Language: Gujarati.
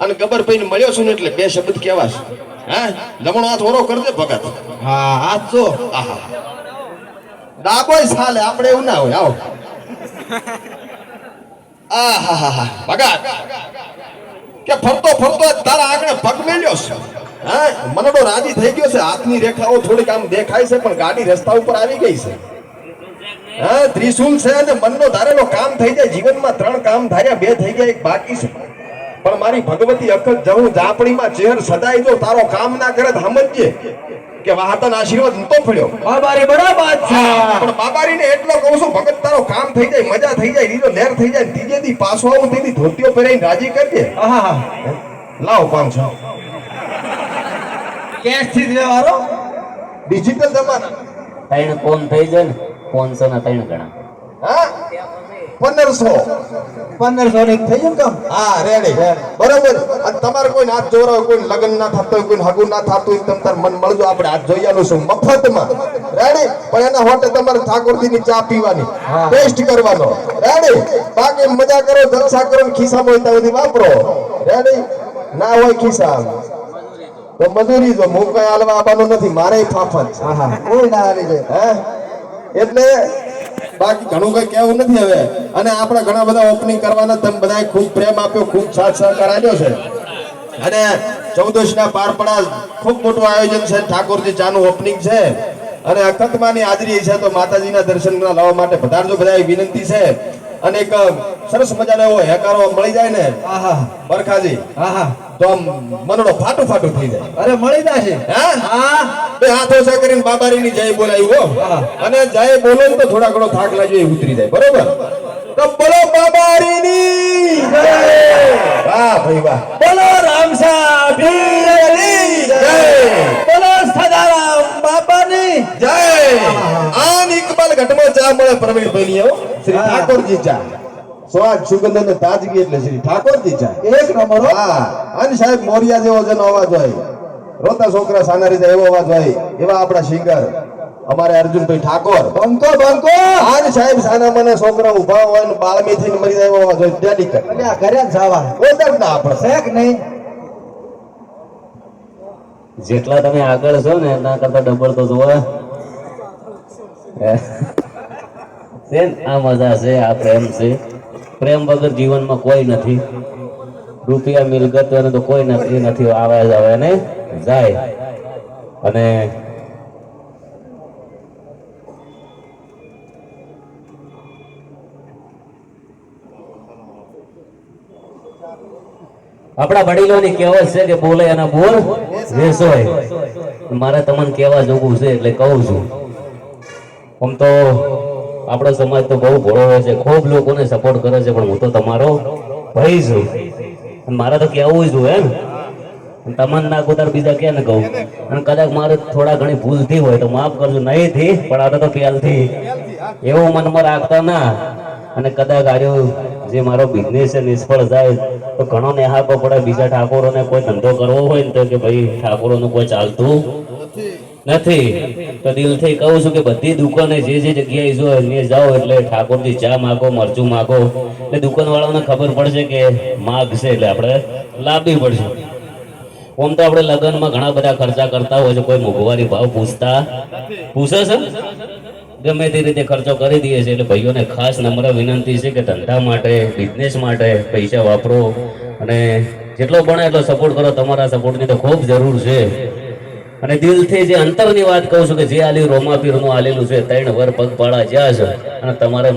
અને ગબર પૈને મળ્યો છું ને એટલે બે શબ્દ કહેવાશ. હા? જમણો હાથ ઓરો કરજે ભગત. હા હાથ જો. આહા. ડાબોય સાલે આપણે એવું ના હોય. આવો. આહાહા ભગત. કે ફરતો ફરતો તારા આગળ પગ મેલ્યો છે. હા? મનડો રાજી થઈ ગયો છે. હાથની રેખાઓ થોડીક આમ દેખાય છે પણ ગાડી રસ્તા ઉપર આવી ગઈ છે. હા? ત્રિશુલ છે અને મનનો ધારેલો કામ થઈ જાય. જીવનમાં ત્રણ કામ ધાર્યા બે થઈ ગયા એક બાકી છે. પણ મારી ભગવતી અખત જવું જાપણીમાં ચેર સદાય જો તારો કામ ના કરે તો સમજજે કે વાહતન આશીર્વાદ નતો પડ્યો બાબારી બરાબર છે. પણ બાબારીને એટલો કહું છું ભગત તારો કામ થઈ જાય મજા થઈ જાય લીલો લહેર થઈ જાય ત્રીજે દી પાછો આવું તેની ધોતીઓ પહેરાઈને રાજી કરજે આહા. લાવ પાંચ. કેશથી જ લેવાનો ડિજિટલ જમાના. ત્રણ કોણ થઈ જાય ને પાંચસો ના ત્રણ ગણા. પંદરસો. પંદરસો ની થઈ ગયું કામ? હા રેડી બરોબર. અને તમારે કોઈ હાથ જોરા કોઈ લગ્ન ના થતો હોય કોઈ હગું ના થતું હોય તમ તાર મન મળજો આપણે હાથ જોઈયાનું છું મફતમાં. રેડી પણ એના હોટે તમારે ઠાકોરજી ની ચા પીવાની ટેસ્ટ કરવાનો. રેડી બાકી મજા કરો જલસા કરો ને ખિસ્સામાં હોય ત્યાં સુધી વાપરો. રેડી ના હોય ખિસ્સા. તો મજૂરી જો હું કઈ હાલવા આવવાનું નથી મારે ફાફત કોઈ ના આવી જાય. હે? એટલે બાકી ઘણું કઈ કેવું નથી હવે. અને આપણે ઘણા બધા ઓપનિંગ કરવાના તમે બધાએ ખૂબ પ્રેમ આપ્યો, ખૂબ સાથ સહકાર આપ્યો છે. અને ચૌદશ ના પારપડા ખૂબ મોટું આયોજન છે. ઠાકોરજી ચાનું ઓપનિંગ છે. અને અખતમાની હાજરી છે. તો માતાજીના દર્શન લાવવા માટે પધારજો. બધાએ વિનંતી છે. અને એક સરસ મજાનો એવો હેકારો મળી જાય ને આહા. બરખાજી આહા. તો આમ મનડો ફાટું ફાટું થઈ જાય. અરે મળી જશે. હા? હા. બે હાથો સા કરીને બાબારીની જય બોલાવી હો. અને જય બોલો તો થોડા ઘણો થાક લાગ્યો એ ઉતરી જાય. બરોબર? તો બોલો બાબારીની જય. વાહ ભાઈ વાહ. બોલો રામસા ભીરની જય. બોલો સદારામ બાપાની જય. આન ઇકબાલ ઘટમાં ચા મળે પ્રવીણભાઈ ની શ્રી ઠાકોરજી ચા. સ્વાદ સુગંધ અને તાજગી એટલે શ્રી ઠાકોરજી ચા એક નંબર હા. અને સાહેબ મોરિયા જેવો જેનો અવાજ હોય. રોતા છોકરા સાનારી રીતે એવો અવાજ હોય. એવા આપણા સિંગર. અમારે અર્જુનભાઈ ઠાકોર. બંકો બંકો આજ સાહેબ સાના મને છોકરા ઊભા હોય ને બાળમી થઈને મરી જાય એવો અવાજ હોય. ડેડી કર. એટલે આ ઘરે જવા. ઓદર ના આપણે શેક નહીં? જેટલા તમે આગળ છો ને એના કરતા ડબલ તો જોવા આ મજા છે આ પ્રેમ છે. પ્રેમ વગર જીવનમાં કોઈ નથી. રૂપિયા મિલકત તો કોઈ નથી નથી આવે જ આવે ને જાય. અને આપણા વડીલોની કહેવત છે કે બોલે એના બોલ વેસોય મારે તમને કહેવા જોવું છે એટલે કહું છું. આમ તો આપણો સમાજ તો બહુ ભોળો હોય છે, ખૂબ લોકોને સપોર્ટ કરે છે, પણ હું તો તમારો ભાઈ છું. મારે તો કહેવું જ હોય એમ. તમને ના કોતાર બીજા કે ને કહું? અને કદાચ મારે થોડા ઘણી ભૂલ થઈ હોય તો માફ કરજો નહીં થી પણ આ તો પહેલથી. એવું મનમાં રાખતા ના. અને કદાચ આર્યો જે મારો બિઝનેસ છે, નિષ્ફળ જાય, તો ઘણો નેહાકો પડે. બીજા ઠાકોરોને કોઈ ધંધો કરવો હોય ને તો કે ભાઈ, ઠાકોરોનું કોઈ ચાલતું નથી. તો દિલથી કહું છું કે બધી દુકાને જે જે જગ્યાએ જો અહીંયા જાઓ એટલે ઠાકોરજી ચા માગો, મરચું માગો, એટલે દુકાનવાળાઓને ખબર પડશે કે માગ છે એટલે આપણે લાવવી પડશે. આમ તો આપણે લગ્નમાં ઘણા બધા ખર્ચા કરતા હોય છે, કોઈ મોંઘવારી ભાવ પૂછતા પૂછે છે? ગમે તે રીતે ખર્ચો કરી દઈએ છીએ, એટલે ભાઈઓને ખાસ નમ્ર વિનંતી છે કે ધંધા માટે બિઝનેસ માટે પૈસા વાપરો અને જેટલો બને એટલો સપોર્ટ કરો. તમારા સપોર્ટની તો ખૂબ જરૂર છે. અને દિલથી જે અંતરની વાત કહું છું કે જે આલ્યું રોમાપીરનું આલેલું છે, ત્રણ વર પગપાળા જ્યાં છે અને તમારે